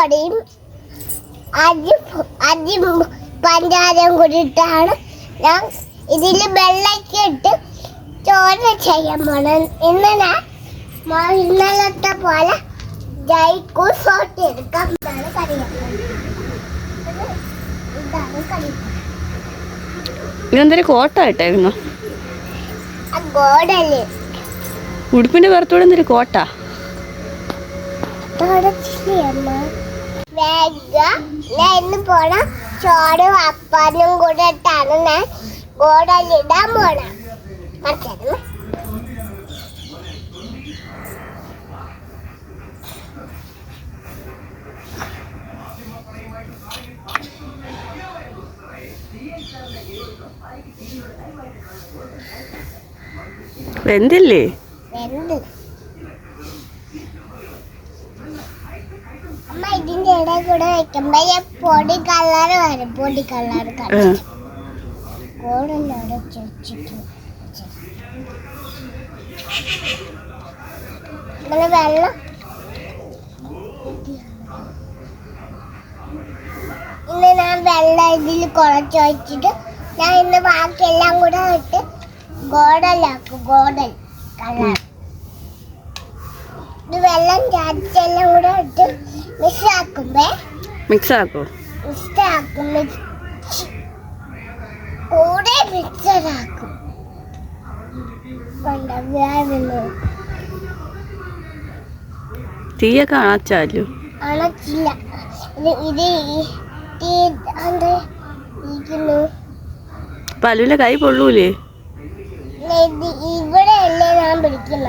പൊടിയും അരി അരി പഞ്ചാരം കൂടിയിട്ടാണ് ഞാൻ ഇതിൽ വെള്ളയ്ക്ക് ഇട്ട് ചോര ചെയ്യാൻ പോണം ഇന്ന് ഞാൻ ഇന്നലത്തെ പോലെ ജൈക്കു സോട്ട് എടുക്കാം ഇതാണ് കറിയാക്കുന്നത് ഇതെന്തൊരു ഉടുപ്പിന്റെ പുറത്തൂടെ എന്തൊരു കോട്ട? വേഗ ഞാൻ ഇന്ന് പോണ ചോറും അപ്പാനും കൂടെ ഇട്ടാണ് ഞാൻ. ഗോഡലിടാൻ പോണ. മറ്റേ വെന്തില്ലേ? വെന്ത്. ഇടയിൽ കൂടെ വെക്കുമ്പോ പൊടി കളർ വരും. പൊടി കളർ ഇങ്ങനെ വെള്ളം ഇന്ന് ഞാൻ വെള്ളം ഇതിൽ കുറച്ച് വെച്ചിട്ട് ഞാൻ ഇന്ന് ബാക്കിയെല്ലാം കൂടെ ഇട്ട് ഗോഡലാക്കും. ഗോഡൽ കളർ ഇത് വെള്ളം ചാടിച്ചെല്ലാം കൂടെ ഇട്ട് മിക്സ് ആക്കുമ്പേ. മിക്സ് ആക്കോ? മിക്സ് ആക്കും കൂടെ മിക്സർ ആക്കും തീയൊക്കെ അണച്ചാലോ? അണച്ചില്ല. ഇത് ഈ എന്താ ഇരിക്കുന്നു? കൈ പൊള്ളൂലേ? ഇവിടെ അല്ലേ ഞാൻ പിടിക്കുന്ന?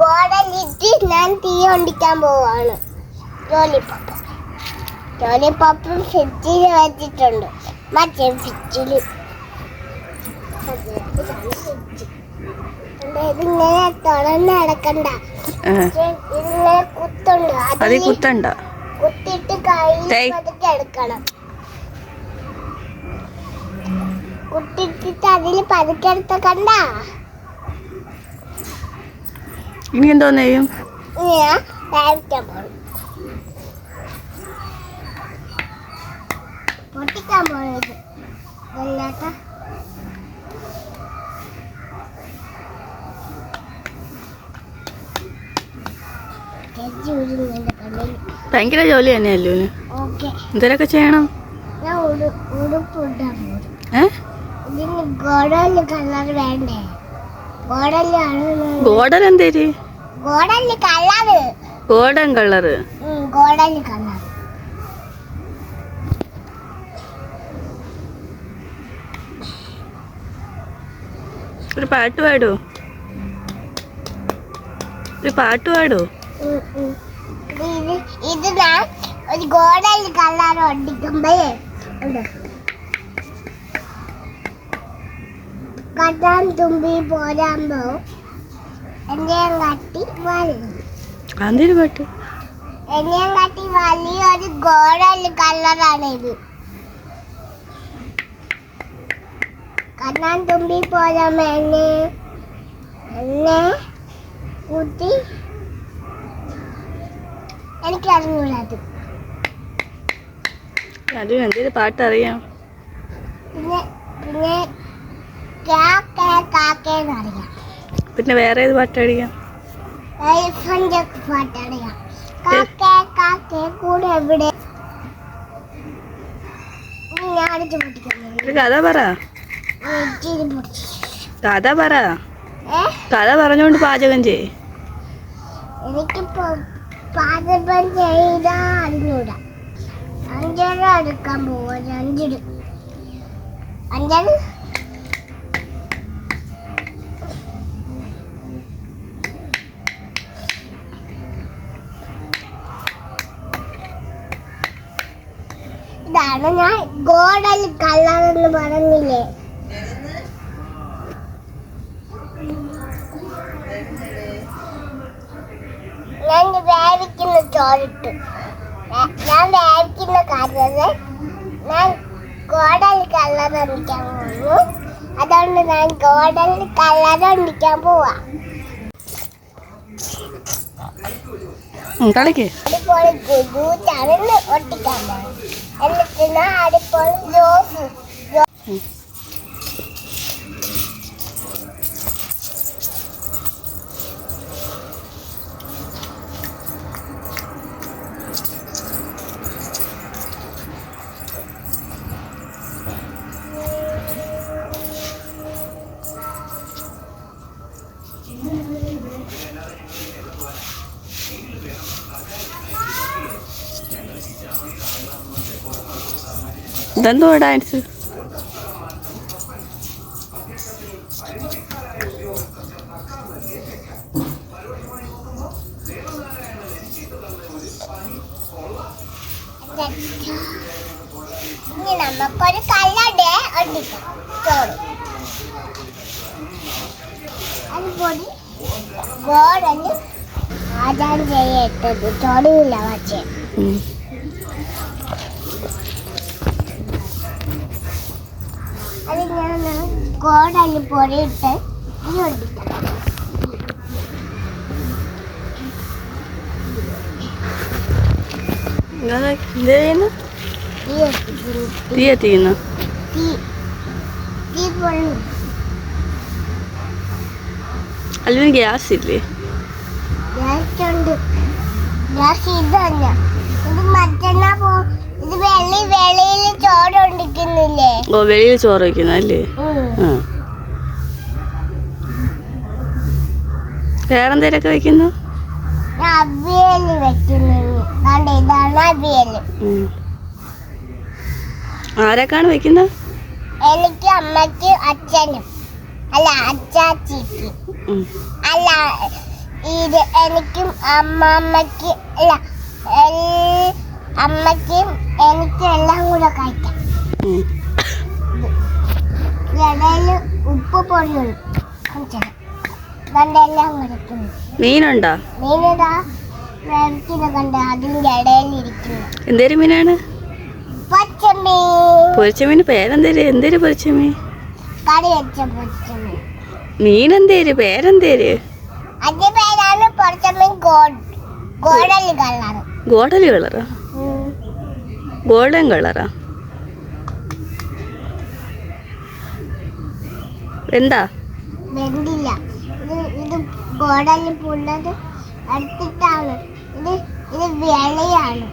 ഗോഡലിട്ട് ഞാൻ തീ കൊണ്ടിക്കാൻ പോവാണ്. ജോലിപ്പപ്പ് ജോലിപ്പപ്പും ഫ്രിഡ്ജിൽ വെച്ചിട്ടുണ്ട്. മറ്റേ ഫ്രിഡ്ജിൽ ഇതിങ്ങനെ തുറന്ന് നടക്കണ്ട. ഇതിങ്ങനെ കുത്തുണ്ട്. അതീ അതിൽ കുത്തണ്ട. ടേയ്. പതുക്കെ എടുക്കണം. കുത്തിട്ടിട്ട് അതിൽ പതുക്കെടുത്ത കണ്ട? ഇനി എന്തോന്ന് ചെയ്യും പൊട്ടിക്കാൻ പോയത് ഭയങ്കര ജോലി തന്നെയല്ലോ എന്തേലൊക്കെ ചെയ്യണം. ഏ? ഗോഡൽ കളർ വേണ്ടേ? ഗോഡൻ എന്തേര് ഗോഡൻ കളറ്. ഒരു പാട്ട് പാടോ. ഒരു പാട്ട് പാടോ. ഇത് ഇത് ഞാൻ ഒരു ഗോഡൽ കളർ ഒട്ടിക്കുമ്പേ കട്ടാൻ തുമ്പി പോരാമ്പോ. കട്ടി വലി. അതൊരു പാട്ട് എന്നെയും കട്ടി വലിയൊരു ഗോഡൽ കളറാണ് ഇത്. കണ്ണാൻ തുമ്പി പോരാമ്പോ എന്നെ എന്നെ കുത്തി. എനിക്കറിഞ്ഞൂടത്. അത് എന്തേലും പാട്ട് അറിയാം പിന്നെ പിന്നെ പിന്നെ വേറെ ഏത് പാട്ട് അറിയാം എലിഫന്റ് പാട്ടറിയാം കാക്ക കാക്ക കൂടെ എവിടെ ഇനി ഞാൻ അടിച്ചു പൊട്ടിക്കുന്നു ഒരു കഥ പറ. കഥ പറ. കഥ പറഞ്ഞോണ്ട് പാചകം ചെയ് എനിക്ക് പാചകം ചെയ്താ അറിഞ്ഞൂടാ അഞ്ചര എടുക്കാൻ പോവാ. അഞ്ചര അഞ്ചാണ് അതുകൊണ്ടാണ് ഞാൻ ഗോഡൽ കളർ എന്ന് പറഞ്ഞില്ലേ? ഞാൻ വേവിക്കുന്ന ചോറിട്ടു ഞാൻ വേവിക്കുന്ന കറിയത് ഞാൻ ഗോഡൽ കളർ ഒന്നിക്കാൻ പോകുന്നു. അതുകൊണ്ട് ഞാൻ ഗോഡൽ കളർ ഒന്നിക്കാൻ പോവാ. കളിക്ക്. എന്നിട്ട് ഇതെന്തോ ഡാൻസ് നമുക്കൊരു കല്ലട ഒട്ടിക്കാം ചോറ്. അതുപോലെ ഗോഡൽ ആചാരം ചെയ്യട്ടത് ചോറില്ല പക്ഷേ ഉം. അത് ഞാൻ ഗോഡൽ പൊടിയിട്ട് ഇനി തീ എത്തിക്കുന്നു അല്ലെങ്കിൽ ഗ്യാസ് ഇല്ലേ? ഗ്യാസ് ഉണ്ട്. ഗ്യാസ് ഇത് തന്നെ ഇത് മറ്റന്നാ പോ ഓ വെളിയിൽ ചോറ് വയ്ക്കുന്ന അല്ലേ വേറെന്തേലൊക്കെ വയ്ക്കുന്നു. ആരൊക്കെയാണ് വയ്ക്കുന്നത് എനിക്ക് അമ്മയ്ക്ക് അച്ഛനും. അല്ല അച്ചാച്ചിക്ക്. അല്ല ഇത് എനിക്കും അമ്മമ്മയ്ക്ക് അല്ല അമ്മയ്ക്കും എനിക്കും എല്ലാം കൂടെ കഴിക്കാം. ഇടയിൽ ഉപ്പ് പൊടിയും കിടക്കുന്നു മീനുണ്ടോ? മീനിതാ വേവിക്കുന്ന കണ്ട അതിന്റെ ഇടയിൽ ഇരിക്കുന്നു. എന്തേര് മീനാണ്? പേരെന്തേര്? എന്തേര് കറി വെച്ച മീൻ എന്തേര് പേരെന്തേര്? അതിന്റെ പേരാണ് പച്ചമീൻ ഗോഡ് ഗോഡൽ കളർ ഗോൾഡൻ കളറാ. ഗോൾഡൻ കളറാ. എന്താ? വെന്തില്ല. ഇത് പുള്ളത് എടുത്തിട്ടാണ്. ഇത് ഇത് വെളിയാണ്